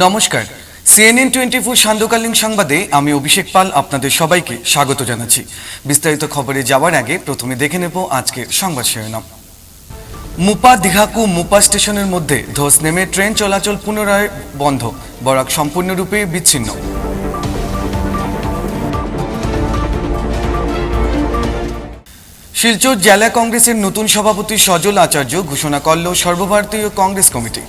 নমস্কার। CNN twenty four সান্ধ্যকালীন সংবাদে আমি অভিষেক পাল আপনাদের সবাইকে স্বাগত জানাচ্ছি। বিস্তারিত খবরে যাওয়ার আগে প্রথমে দেখে নেব আজকের সংবাদ শিরোনাম। মুপা দীঘাকু মুপা স্টেশনের মধ্যে ধস নেমে ট্রেন চলাচল পুনরায় বন্ধ, বরাক সম্পূর্ণরূপে বিচ্ছিন্ন। শিলচর জেলা কংগ্রেসের নতুন সভাপতি সজল আচার্য ঘোষণা করল সর্বভারতীয় কংগ্রেস কমিটি।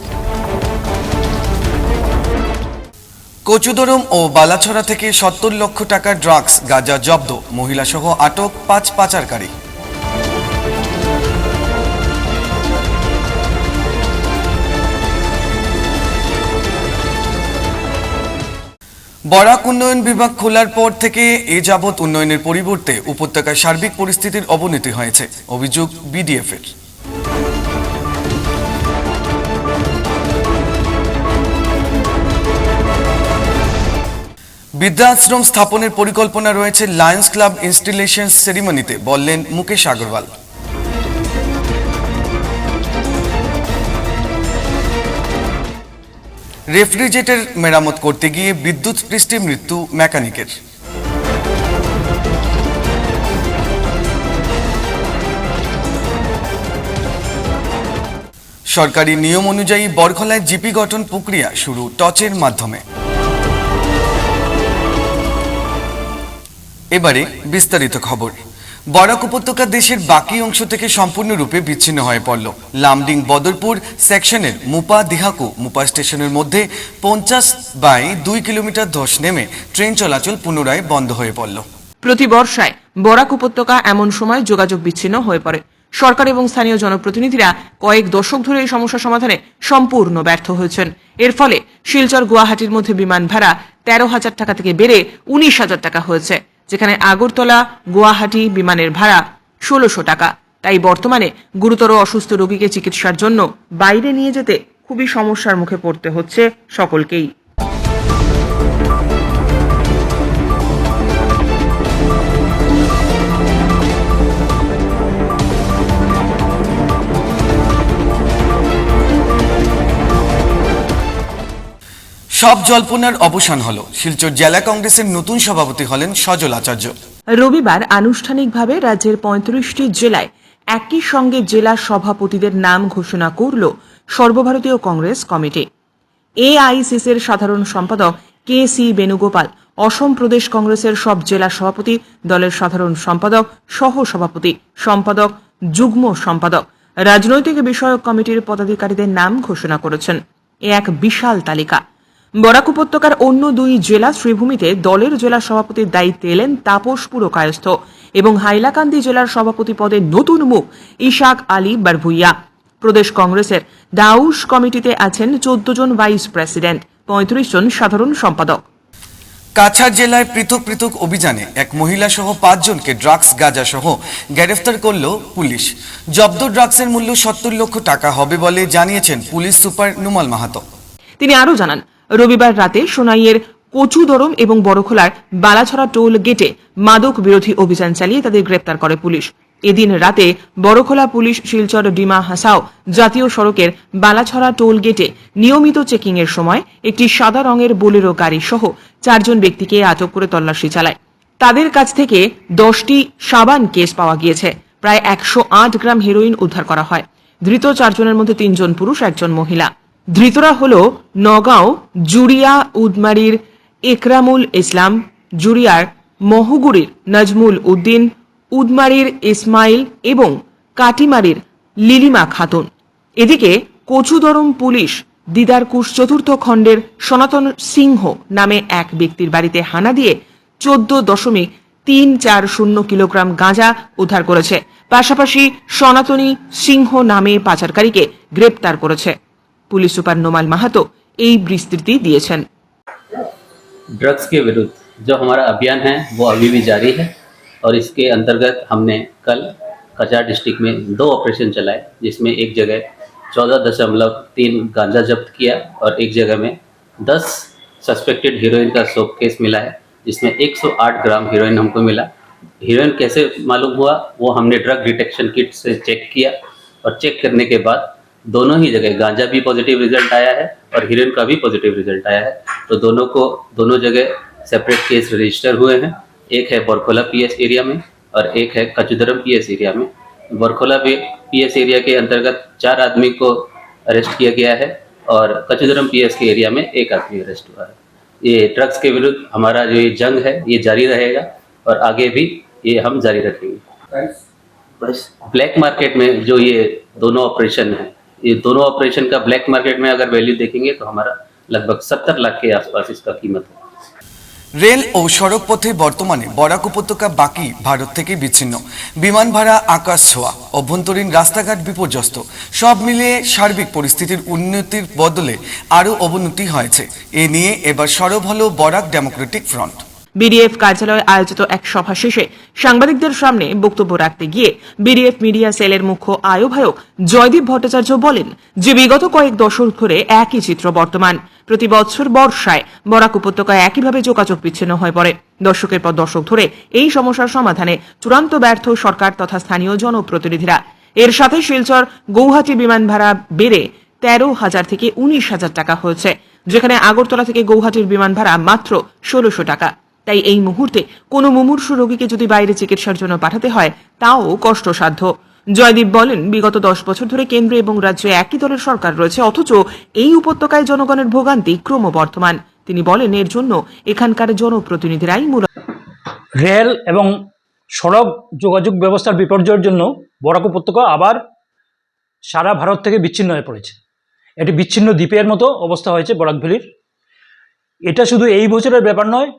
কচুদরম ও বালাছড়া থেকে সত্তর লক্ষ টাকার ড্রাগস গাঁজা জব্দ। মহিলাসহ আটক পাঁচ পাচারকারী। বরাক উন্নয়ন বিভাগ খোলার পর থেকে এ যাবৎ উন্নয়নের পরিবর্তে উপত্যকায় সার্বিক পরিস্থিতির অবনতি হয়েছে, অভিযোগ বিডিএফ এর বৃদ্ধাশ্রম স্থাপনের পরিকল্পনা রয়েছে লায়ন্স ক্লাব ইনস্টলেশন সেরিমনিতে বললেন মুকেশ আগরওয়াল। রেফ্রিজারেটর মেরামত করতে গিয়ে বিদ্যুৎ পৃষ্ঠে মৃত্যু মেকানিকের। সরকারি নিয়ম অনুযায়ী বরখলায় জিপি গঠন প্রক্রিয়া শুরু টচের মাধ্যমে। এবারে বিস্তারিত খবর। বরাক উপত্যকা দেশের বাকি অংশ থেকে সম্পূর্ণরূপে বিচ্ছিন্ন হয়ে পড়ল। লামডিং বদরপুর সেকশনের মুপা দিহাকু মুপা স্টেশনের মধ্যে পঞ্চাশ বাই দুই কিলোমিটার ধস নেমে ট্রেন চলাচল পুনরায় বন্ধ হয়ে পড়ল। প্রতি বর্ষায় বরাক উপত্যকা এমন সময় যোগাযোগ বিচ্ছিন্ন হয়ে পড়ে। সরকার এবং স্থানীয় জনপ্রতিনিধিরা কয়েক দশক ধরে এই সমস্যা সমাধানে সম্পূর্ণ ব্যর্থ হয়েছেন। এর ফলে শিলচর গুয়াহাটির মধ্যে বিমান ভাড়া তেরো হাজার টাকা থেকে বেড়ে উনিশ হাজার টাকা হয়েছে। যেখানে আগরতলা গুয়াহাটি বিমানের ভাড়া ষোলোশো টাকা। তাই বর্তমানে গুরুতর অসুস্থ রোগীকে চিকিৎসার জন্য বাইরে নিয়ে যেতে খুবই সমস্যার মুখে পড়তে হচ্ছে সকলকেই। সব জল্পনার অবসান হল। শিলচর জেলা কংগ্রেসের নতুন সভাপতি হলেন সজল আচার্য। রবিবার আনুষ্ঠানিকভাবে রাজ্যের পঁয়ত্রিশটি জেলায় একই সঙ্গে জেলা সভাপতিদের নাম ঘোষণা করল সর্বভারতীয় কংগ্রেস কমিটি। এআইসিসির সাধারণ সম্পাদক কে সি বেণুগোপাল, অসম প্রদেশ কংগ্রেসের সব জেলা সভাপতি, দলের সাধারণ সম্পাদক সহ সভাপতি সম্পাদক, যুগ্ম সম্পাদক, রাজনৈতিক বিষয়ক কমিটির পদাধিকারীদের নাম ঘোষণা করেছেন। এ এক বিশাল তালিকা। বরাক উপত্যকার অন্য দুই জেলা শ্রীভূমিতে দলের জেলা সভাপতির দায়িত্বে এলেন তাপস পুরকায়স্থ এবং হাইলাকান্দি জেলার সভাপতি পদে নতুন মুখ ইশাক আলী বারভুইয়া। প্রদেশ কংগ্রেসের দাউস কমিটিতে আছেন চোদ্দ জন ভাইস প্রেসিডেন্ট পঁয়ত্রিশ জন সাধারণ সম্পাদক। কাছাড় জেলায় পৃথক পৃথক অভিযানে এক মহিলা সহ পাঁচজনকে ড্রাগস গাঁজা সহ গ্রেফতার করল পুলিশ। জব্দ ড্রাগসের মূল্য সত্তর লক্ষ টাকা হবে বলে জানিয়েছেন পুলিশ সুপার নুমাল মাহাতো। তিনি আরও জানান রবিবার রাতে সোনাইয়ের কচুদরম এবং বড়খোলার বালাছড়া টোল গেটে মাদক বিরোধী অভিযান চালিয়ে তাদের গ্রেপ্তার করে পুলিশ। এদিন রাতে বড়খোলা পুলিশ শিলচর ডিমা হাসাও জাতীয় সড়কের বালাছড়া টোল গেটে নিয়মিত চেকিং এর সময় একটি সাদা রঙের বোলেরো গাড়ি সহ চারজন ব্যক্তিকে আটক করে তল্লাশি চালায়। তাদের কাছ থেকে দশটি সাবান কেস পাওয়া গিয়েছে। প্রায় একশো আট গ্রাম হেরোইন উদ্ধার করা হয়। ধৃত চারজনের মধ্যে তিনজন পুরুষ, একজন মহিলা। ধৃতরা হল নগাঁও, জুড়িয়া, উদমারির, একরামুল ইসলাম, জুড়িয়ার, মহগুড়ির নাজমুল উদ্দিন, উদমারির ইসমাইল এবং কাটিমারির লিলিমা খাতুন। এদিকে কচুদরম পুলিশ দিদারকুশ চতুর্থ খণ্ডের সনাতন সিংহ নামে এক ব্যক্তির বাড়িতে হানা দিয়ে চোদ্দ দশমিক তিন চার শূন্য কিলোগ্রাম গাঁজা উদ্ধার করেছে। পাশাপাশি সনাতনী সিংহ নামে পাচারকারীকে গ্রেপ্তার করেছে। পুলিশ সুপার নোমাল মাহাতো এই বিস্তৃতি দিয়েছেন ड्रग्स के विरुद्ध जो हमारा अभियान है वो अभी भी जारी है और इसके अंतर्गत हमने कल कचार डिस्ट्रिक्ट में दो ऑपरेशन चलाए जिसमें एक जगह चौदह दशमलव तीन गांजा जब्त किया और एक जगह में दस सस्पेक्टेड हीरोइन का सोप केस मिला है जिसमें 108 ग्राम हीरोइन हमको मिला हीरोइन कैसे मालूम हुआ वो हमने ड्रग डिटेक्शन किट से चेक किया और चेक करने के बाद दोनों ही जगह गांजा भी पॉजिटिव रिज़ल्ट आया है और हीरोइन का भी पॉजिटिव रिज़ल्ट आया है। तो दोनों को दोनों जगह सेपरेट केस रजिस्टर हुए हैं। एक है बरखोला पीएस एरिया में और एक है कचुदरम पीएस एरिया में। बरखोला पीएस एरिया के अंतर्गत चार आदमी को अरेस्ट किया गया है और कचुदरम पीएस के एरिया में एक आदमी अरेस्ट हुआ है। ये ड्रग्स के विरुद्ध हमारा जो ये जंग है ये जारी रहेगा और आगे भी ये हम जारी रखेंगे। बस ब्लैक मार्केट में जो ये दोनों ऑपरेशन है ये दोनों ऑपरेशन का ब्लैक मार्केट में अगर वैल्यू देखेंगे तो हमारा लगभग सत्तर लाख के आसपास इसका कीमत है রেল ও সড়ক পথে বর্তমানে বরাক উপত্যকা বাকি ভারত থেকে বিচ্ছিন্ন বিমান ভাড়া আকাশ ছোঁয়া অভ্যন্তরীণ রাস্তাঘাট বিপর্যস্ত সব মিলিয়ে সার্বিক পরিস্থিতির উন্নতির বদলে আরও অবনতি হয়েছে এ নিয়ে এবার সরব হল বরাক ডেমোক্রেটিক ফ্রন্ট বিডিএফ কার্যালয়ে আয়োজিত এক সভা শেষে সাংবাদিকদের সামনে বক্তব্য রাখতে গিয়ে বিডিএফ মিডিয়া সেলের মুখ্য আয়ুভায়ক জয়দীপ ভট্টাচার্য বলেন যে বিগত কয়েক দশক ধরে একই চিত্র বর্তমান। প্রতি বছর বর্ষায় বরাক উপত্যকায় একইভাবে যোগাযোগ বিচ্ছিন্ন হয়ে পড়ে। দশকের পর দশক ধরে এই সমস্যার সমাধানে চূড়ান্ত ব্যর্থ সরকার তথা স্থানীয় জনপ্রতিনিধিরা। এর সাথে শিলচর গৌহাটি বিমান ভাড়া বেড়ে তেরো হাজার থেকে উনিশ হাজার টাকা হয়েছে, যেখানে আগরতলা থেকে গৌহাটির বিমান ভাড়া মাত্র ষোলোশো টাকা। তাই এই মুহূর্তে কোনো মুমূর্ষু রোগীকে যদি বাইরে চিকিৎসার জন্য পাঠাতে হয়, তাও কষ্টসাধ্য। জয়দীপ বলেন, বিগত দশ বছর ধরে কেন্দ্র এবং রাজ্যে একই দলের সরকার রয়েছে, অথচ এই উপত্যকায় জনগণের ভোগান্তি ক্রমবর্ধমান। তিনি বলেন, এর জন্য এখানকার জনপ্রতিনিধিরাই মূল রেল এবং সড়ক যোগাযোগ ব্যবস্থার বিপর্যয়ের জন্য বরাক উপত্যকা আবার সারা ভারত থেকে বিচ্ছিন্ন হয়ে পড়েছে। এটি বিচ্ছিন্ন দ্বীপের মতো অবস্থা হয়েছে বরাক ভ্যালির। এটা শুধু এই বছরের ব্যাপার নয়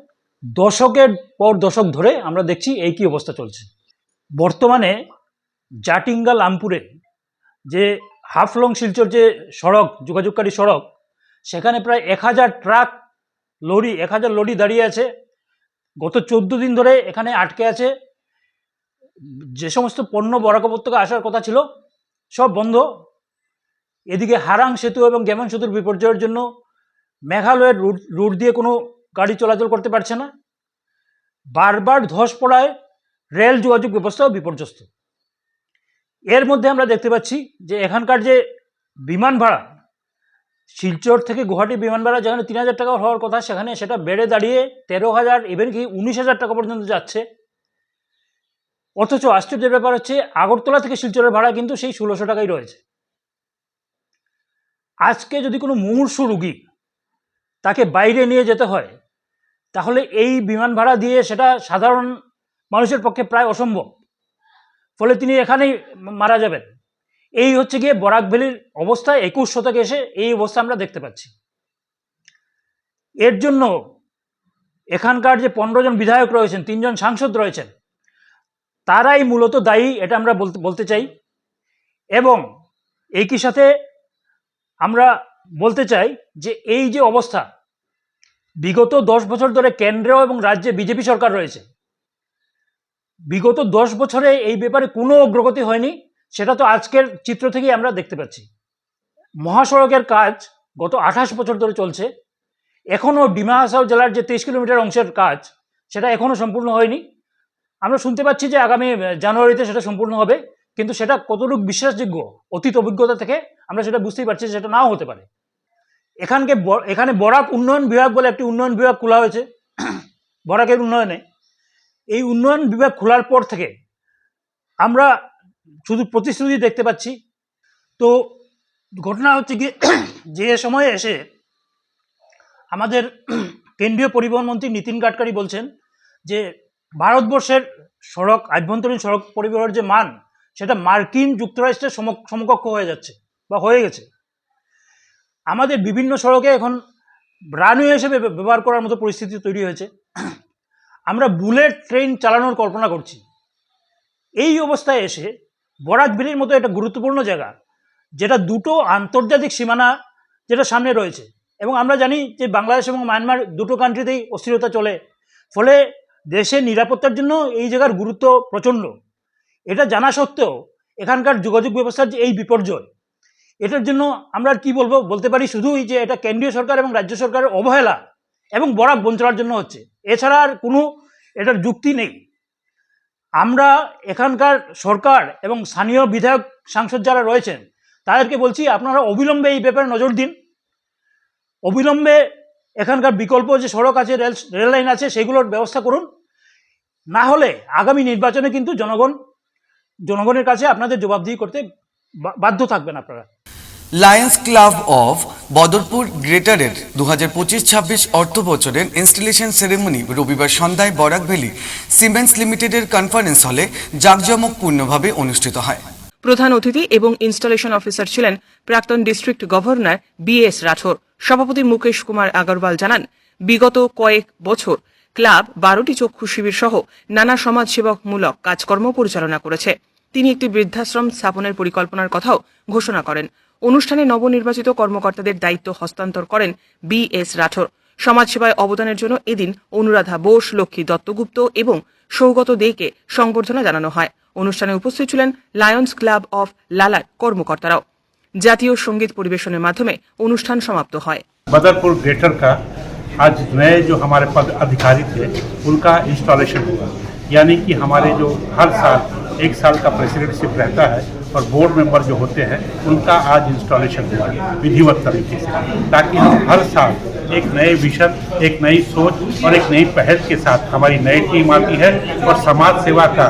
দশকের পর দশক ধরে আমরা দেখছি এই কী অবস্থা চলছে। বর্তমানে জাটিঙ্গা লামপুরে যে হাফলং শিলচর যে সড়ক, যোগাযোগকারী সড়ক, সেখানে প্রায় এক হাজার ট্রাক লরি, এক হাজার লরি দাঁড়িয়ে আছে। গত চোদ্দ দিন ধরে এখানে আটকে আছে। যে সমস্ত পণ্য বরাক উপত্যকা আসার কথা ছিল, সব বন্ধ। এদিকে হারাং সেতু এবং গেমন সেতুর বিপর্যয়ের জন্য মেঘালয়ের রুট রুট দিয়ে কোনো গাড়ি চলাচল করতে পারছে না। বারবার ধস পড়ায় রেল যোগাযোগ ব্যবস্থাও বিপর্যস্ত। এর মধ্যে আমরা দেখতে পাচ্ছি যে এখানকার যে বিমান ভাড়া, শিলচর থেকে গুয়াহাটি বিমান ভাড়া যেখানে তিন হাজার টাকা হওয়ার কথা, সেখানে সেটা বেড়ে দাঁড়িয়ে তেরো হাজার ইভেন কি উনিশ হাজার টাকা পর্যন্ত যাচ্ছে। অথচ আশ্চর্যের ব্যাপার হচ্ছে, আগরতলা থেকে শিলচরের ভাড়া কিন্তু সেই ষোলোশো টাকাই রয়েছে। আজকে যদি কোনো মুমূর্ষু রুগী তাকে বাইরে নিয়ে যেতে হয় তাহলে এই বিমান ভাড়া দিয়ে সেটা সাধারণ মানুষের পক্ষে প্রায় অসম্ভব। ফলে তিনি এখানেই মারা যাবেন। এই হচ্ছে গিয়ে বরাক ভ্যালির অবস্থা, একুশ শতকে এসে এই অবস্থা আমরা দেখতে পাচ্ছি। এর জন্য এখানকার যে পনেরো জন বিধায়ক রয়েছেন তিনজন সাংসদ রয়েছেন, তারাই মূলত দায়ী, এটা আমরা বলতে বলতে চাই। এবং একই সাথে আমরা বলতে চাই যে এই যে অবস্থা বিগত দশ বছর ধরে কেন্দ্র এবং রাজ্যে বিজেপি সরকার রয়েছে। বিগত দশ বছরে এই ব্যাপারে কোনো অগ্রগতি হয়নি, সেটা তো আজকের চিত্র থেকেই আমরা দেখতে পাচ্ছি। মহাসড়কের কাজ গত আঠাশ বছর ধরে চলছে। এখনও ডিমা হাসাও জেলার যে তেইশ কিলোমিটার অংশের কাজ, সেটা এখনও সম্পূর্ণ হয়নি। আমরা শুনতে পাচ্ছি যে আগামী জানুয়ারিতে সেটা সম্পূর্ণ হবে, কিন্তু সেটা কতটুকু বিশ্বাসযোগ্য অতীত অভিজ্ঞতা থেকে আমরা সেটা বুঝতেই পারছি যে সেটা নাও হতে পারে। এখানকে এখানে বরাক উন্নয়ন বিভাগ বলে একটি উন্নয়ন বিভাগ খোলা হয়েছে। বরাকের উন্নয়নে। এই উন্নয়ন বিভাগ খোলার পর থেকে আমরা শুধু প্রতিশ্রুতি দেখতে পাচ্ছি। তো ঘটনা হচ্ছে কি, যে সময়ে এসে আমাদের কেন্দ্রীয় পরিবহন মন্ত্রী নীতিন গাডকারি বলছেন যে, ভারতবর্ষের সড়ক, আভ্যন্তরীণ সড়ক পরিবহনের যে মান, সেটা মার্কিন যুক্তরাষ্ট্রের সম সমকক্ষ হয়ে যাচ্ছে বা হয়ে গেছে। আমাদের বিভিন্ন সড়কে এখন রানওয়ে হিসেবে ব্যবহার করার মতো পরিস্থিতি তৈরি হয়েছে। আমরা বুলেট ট্রেন চালানোর কল্পনা করছি। এই অবস্থায় এসে বরাক ভ্যালির মতো একটা গুরুত্বপূর্ণ জায়গা, যেটা দুটো আন্তর্জাতিক সীমানা যেটা সামনে রয়েছে এবং আমরা জানি যে বাংলাদেশ এবং মায়ানমার দুটো কান্ট্রিতেই অস্থিরতা চলে। ফলে দেশের নিরাপত্তার জন্য এই জায়গার গুরুত্ব প্রচণ্ড। এটা জানা সত্ত্বেও এখানকার যোগাযোগ ব্যবস্থার যে এই বিপর্যয় এটার জন্য আমরা কি বলব? বলতে পারি শুধুই যে এটা কেন্দ্রীয় সরকার এবং রাজ্য সরকারের অবহেলা এবং বরাক বঞ্চনার জন্য হচ্ছে। এছাড়া আর কোনো এটার যুক্তি নেই। আমরা এখানকার সরকার এবং স্থানীয় বিধায়ক সাংসদ যারা রয়েছেন, তাদেরকে বলছি আপনারা অবিলম্বে এই ব্যাপারে নজর দিন। অবিলম্বে এখানকার বিকল্প যে সড়ক আছে, রেল রেল লাইন আছে, সেগুলোর ব্যবস্থা করুন। না হলে আগামী নির্বাচনে কিন্তু জনগণ, জনগণের কাছে আপনাদের জবাবদিহি করতে বাধ্য থাকবেন আপনারা। লায়ন্স ক্লাব অফ বদরপুর গ্রেটারের দু হাজার পঁচিশ ছাব্বিশ অর্থ বছরের ইনস্টলেশন সেরেমনি রবিবার সন্ধ্যায় বরাক ভ্যালি সিমেন্টস লিমিটেডের কনফারেন্স হলে জাঁকজমকপূর্ণভাবে অনুষ্ঠিত হয়। প্রধান অতিথি এবং ইনস্টলেশন অফিসার ছিলেন প্রাক্তন district governor B S Rathore সভাপতি মুকেশ কুমার আগরওয়াল জানান, বিগত কয়েক বছর ক্লাব বারোটি চক্ষু শিবির সহ নানা সমাজসেবামূলক কাজকর্ম পরিচালনা করেছে। তিনি একটি বৃদ্ধাশ্রম স্থাপনের পরিকল্পনার কথাও ঘোষণা করেন। অনুষ্ঠানে নবনির্বাচিত কর্মকর্তাদের দায়িত্ব হস্তান্তর করেন বি এস রাঠোর সমাজসেবায় অবদানের জন্য এদিন অনুরাধা বোস লক্ষ্মী দত্তগুপ্ত এবং সৌগত দেকে সংবর্ধনা জানানো হয় অনুষ্ঠানে উপস্থিত ছিলেন লায়ন্স ক্লাব অফ লালার কর্মকর্তারাও জাতীয় সঙ্গীত পরিবেশনের মাধ্যমে অনুষ্ঠান সমাপ্ত হয় बदरपुर ग्रेटर का आज नए जो हमारे पद अधिकारी थे उनका इंस्टॉलेशन हुआ यानी कि हमारे जो हर साल एक साल का प्रेसिडेंटशिप रहता है और बोर्ड मेंबर जो होते हैं, उनका आज इंस्टॉलेशन हुआ विधिवत तरीके से। ताकि हम हर साल एक नए विषय, एक नई सोच और एक नई पहल के साथ हमारी नई टीम आती है और समाज सेवा का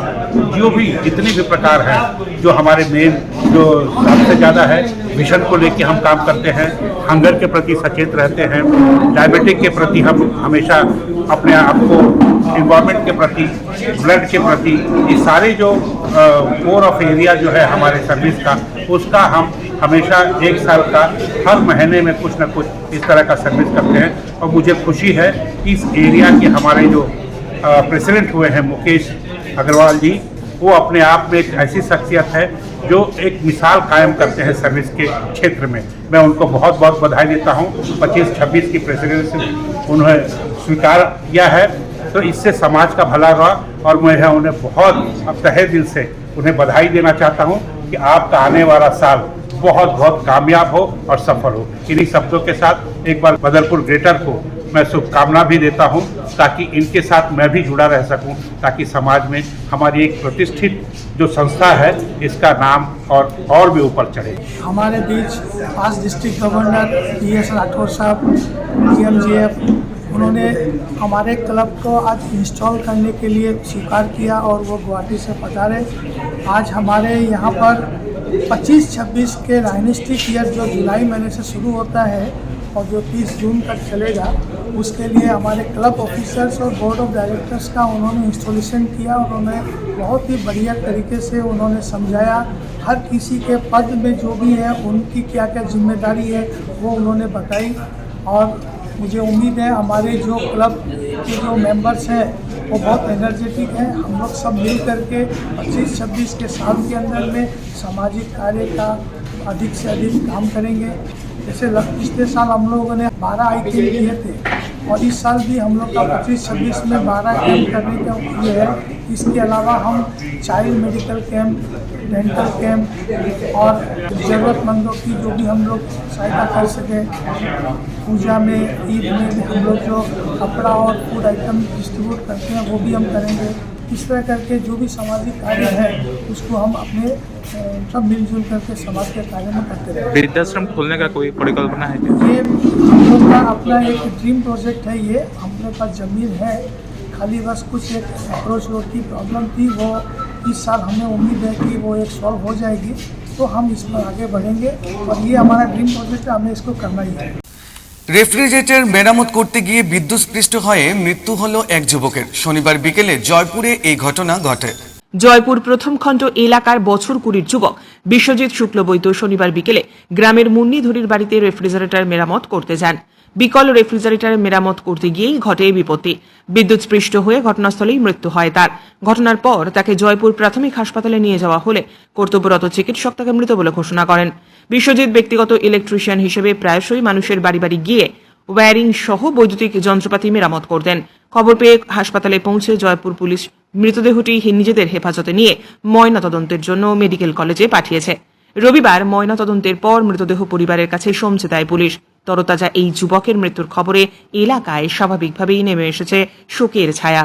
जो भी जितने भी प्रकार हैं, जो हमारे मेन जो सबसे ज़्यादा है विजन को लेकर हम काम करते हैं हंगर के प्रति सचेत रहते हैं डायबिटिक के प्रति हम हमेशा अपने आप को इन्वायरमेंट के प्रति ब्लड के प्रति, ये सारे जो कोर ऑफ़ एरिया जो है हमारे सर्विस का, उसका हम हमेशा एक साल का, हर महीने में कुछ ना कुछ इस तरह का सर्विस करते हैं। और मुझे खुशी है इस एरिया के हमारे जो प्रेसिडेंट हुए हैं मुकेश अग्रवाल जी, वो अपने आप में एक ऐसी शख्सियत है जो एक मिसाल कायम करते हैं सर्विस के क्षेत्र में। मैं उनको बहुत बहुत बधाई देता हूँ। पच्चीस, छब्बीस की प्रेसिडेंसी उन्होंने स्वीकार किया है। तो इससे समाज का भला हुआ और मैं उन्हें बहुत, अब तहे दिल से उन्हें बधाई देना चाहता हूँ कि आपका आने वाला साल बहुत बहुत कामयाब हो और सफल हो। इन्हीं शब्दों के साथ एक बार बदरपुर ग्रेटर को मैं शुभकामना भी देता हूँ ताकि इनके साथ मैं भी जुड़ा रह सकूँ, ताकि समाज में हमारी एक प्रतिष्ठित जो संस्था है, इसका नाम और और भी ऊपर चढ़े। हमारे बीच पाँच district governor P S Rathore sahab, D M जी एफ़, उन्होंने हमारे क्लब को आज इंस्टॉल करने के लिए स्वीकार किया और वो गुवाहाटी से पधारे। आज हमारे यहाँ पर 25-26 के डायनेस्टिक ईयर, जो जुलाई महीने से शुरू होता है और जो 30 जून तक चलेगा उसके लिए हमारे क्लब ऑफिसर्स और बोर्ड ऑफ़ डायरेक्टर्स का उन्होंने इंस्टॉलेशन किया और उन्हें बहुत ही बढ़िया तरीके से उन्होंने समझाया। हर किसी के पद में जो भी है, उनकी क्या क्या ज़िम्मेदारी है, वो उन्होंने बताई। और मुझे उम्मीद है हमारे जो क्लब के जो मेंबर्स हैं, वो बहुत एनर्जेटिक हैं। हम लोग सब मिल करके 25-26 के साल के अंदर में सामाजिक कार्य का अधिक से अधिक काम करेंगे। जैसे पिछले साल हम लोगों ने 12 आइटम किए थे। और इस साल भी हम लोग का पच्चीस छब्बीस में 12 कैंप करने का ये है। इसके अलावा हम child medical camp dental camp और ज़रूरतमंदों की जो भी हम लोग सहायता कर सकें। पूजा में ईद में हम लोग जो कपड़ा और फ़ूड आइटम डिस्ट्रीब्यूट करते हैं वो भी हम करेंगे। इस तरह करके जो भी सामाजिक कार्य है उसको हम अपने सब मिलजुल करके समाज के कार्य में करते रहेंगे वृद्धाश्रम खोलने का कोई परिकल्पना है ये हम लोग का अपना एक ड्रीम प्रोजेक्ट है ये हमारे पास ज़मीन है खाली बस कुछ एक अप्रोच रोड की प्रॉब्लम थी वो इस साल हमें उम्मीद है कि वो एक सॉल्व हो जाएगी तो हम इस पर आगे बढ़ेंगे और ये हमारा ड्रीम प्रोजेक्ट है हमें इसको करना ही है রেফ্রিজারেটর মেরামত করতে গিয়ে বিদ্যুৎস্পৃষ্ট হয়ে মৃত্যু হলো এক যুবকের শনিবার বিকেলে জয়পুরে এই ঘটনা ঘটে জয়পুর প্রথম খণ্ড এলাকার বছর কুড়ির যুবক বিশ্বজিৎ শুক্লবৈদ্য শনিবার বিকেলে গ্রামের মুন্নিধরির বাড়িতে রেফ্রিজারেটর মেরামত করতে যান বিকল রেফ্রিজারেটর মেরামত করতে গিয়েই ঘটে বিপত্তি। বিদ্যুৎস্পৃষ্ট হয়ে ঘটনাস্থলেই মৃত্যু হয় তার। ঘটনার পর তাকে জয়পুর প্রাথমিক হাসপাতালে নিয়ে যাওয়া হলে কর্তব্যরত চিকিৎসক তাকে মৃত বলে ঘোষণা করেন। বিশ্বজিৎ ব্যক্তিগত ইলেকট্রিশিয়ান হিসেবে প্রায়শই মানুষের বাড়ি বাড়ি গিয়ে ওয়্যারিং সহ বৈদ্যুতিক যন্ত্রপাতি মেরামত করতেন। খবর পেয়ে হাসপাতালে পৌঁছে জয়পুর পুলিশ মৃতদেহটি নিজেদের হেফাজতে নিয়ে ময়না তদন্তের জন্য মেডিকেল কলেজে পাঠিয়েছে। রবিবার ময়না তদন্তের পর মৃতদেহ পরিবারের কাছে সমছে দেয় পুলিশ। তরতাজা এই যুবকের মৃত্যুর খবরে এলাকায় স্বাভাবিকভাবেই নেমে এসেছে শোকের ছায়া।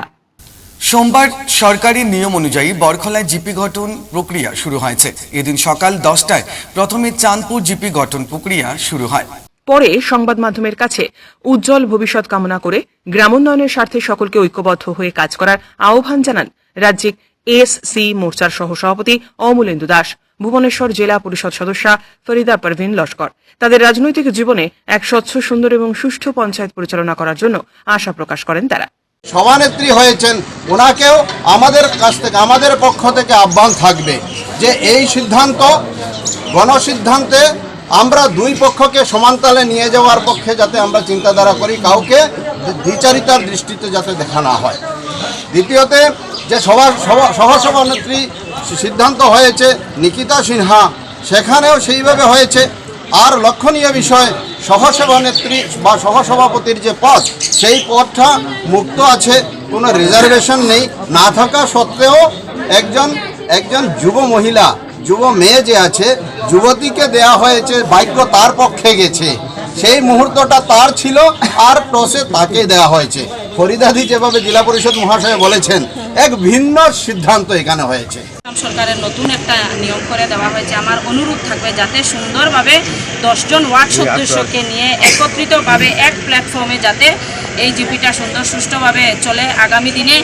সোমবার সরকারি নিয়ম অনুযায়ী বরখলায় জিপি গঠন প্রক্রিয়া শুরু হয়েছে। এদিন সকাল দশটায় প্রথমে চাঁদপুর জিপি গঠন প্রক্রিয়া শুরু হয়। পরে সংবাদ মাধ্যমের কাছে উজ্জ্বল ভবিষ্যৎ কামনা করে গ্রামোন্নয়নের স্বার্থে সকলকে ঐক্যবদ্ধ হয়ে কাজ করার আহ্বান জানান রাজ্যিক এস সি মোর্চার সহ সভাপতি অমলেন্দু দাস। ভুবনেশ্বর জেলা পরিষদ সদস্যা ফরিদা পারভিন লস্কর। তাদের রাজনৈতিক জীবনে এক স্বচ্ছ, সুন্দর এবং সুষ্ঠু পঞ্চায়েত পরিচালনা করার জন্য আশা প্রকাশ করেন তারা। সভানেত্রী হয়েছেন ওনাকেও আমাদের কাছ থেকে, আমাদের পক্ষ থেকে আহ্বান থাকবে যে এই সিদ্ধান্ত, গণসিদ্ধান্তে আমরা দুই পক্ষকে সমানতালে নিয়ে যাওয়ার পক্ষে যাতে আমরা চিন্তাধারা করি, কাউকে দ্বিচারিতার দৃষ্টিতে যাতে দেখা না হয়। দ্বিতীয়তে যে সভা, সভা- সহসভানেত্রী সিদ্ধান্ত হয়েছে, নিকিতা সিনহা সেখানেও সেইভাবে হয়েছে। আর লক্ষণীয় বিষয় সহসভানেত্রী বা সহসভাপতির যে পদ, সেই পদটা মুক্ত আছে, কোনো রিজার্ভেশন নেই। না থাকা সত্ত্বেও একজন একজন যুব মহিলা, যুব মেয়ে যে আছে, যুবতীকে দেয়া হয়েছে, ভাগ্য তার পক্ষে গেছে। সেই মুহূর্তটা তার ছিল, আর টসে তাকে দেওয়া হয়েছে। ফরিদাদি যেভাবে জেলা পরিষদ মহাশয় বলেছেন, এক ভিন্ন সিদ্ধান্ত এখানে হয়েছে। সরকারের নতুন একটা নিয়ম করে দেওয়া হয়েছে। আমার অনুরোধ থাকবে যাতে সুন্দরভাবে দশজন ওয়ার্ড সদস্যকে নিয়ে একত্রিতভাবে এক প্ল্যাটফর্মে যাতে এই জিপিটা সুন্দর সুষ্ঠুভাবে চলে আগামী দিনে।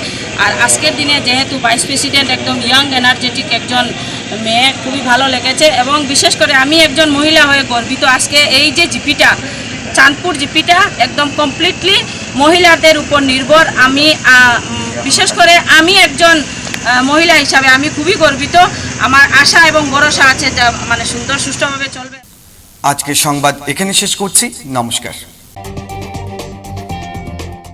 আর আজকের দিনে যেহেতু ভাইস প্রেসিডেন্ট একদম ইয়াং এনার্জেটিক একজন মেয়ে খুবই ভালো লেগেছে এবং বিশেষ করে আমি একজন মহিলা হয়ে গর্বিত। আজকে এই যে জিপিটা চাঁদপুর জিপিটা একদম কমপ্লিটলি মহিলাদের উপর নির্ভর। আমি বিশেষ করে আমি একজন মহিলা হিসাবে আমি খুবই গর্বিত। আমার আশা এবং ভরসা আছে মানে সুন্দর, সুষ্ঠুভাবে চলবে। আজকে সংবাদ এখানে শেষ করছি। নমস্কার।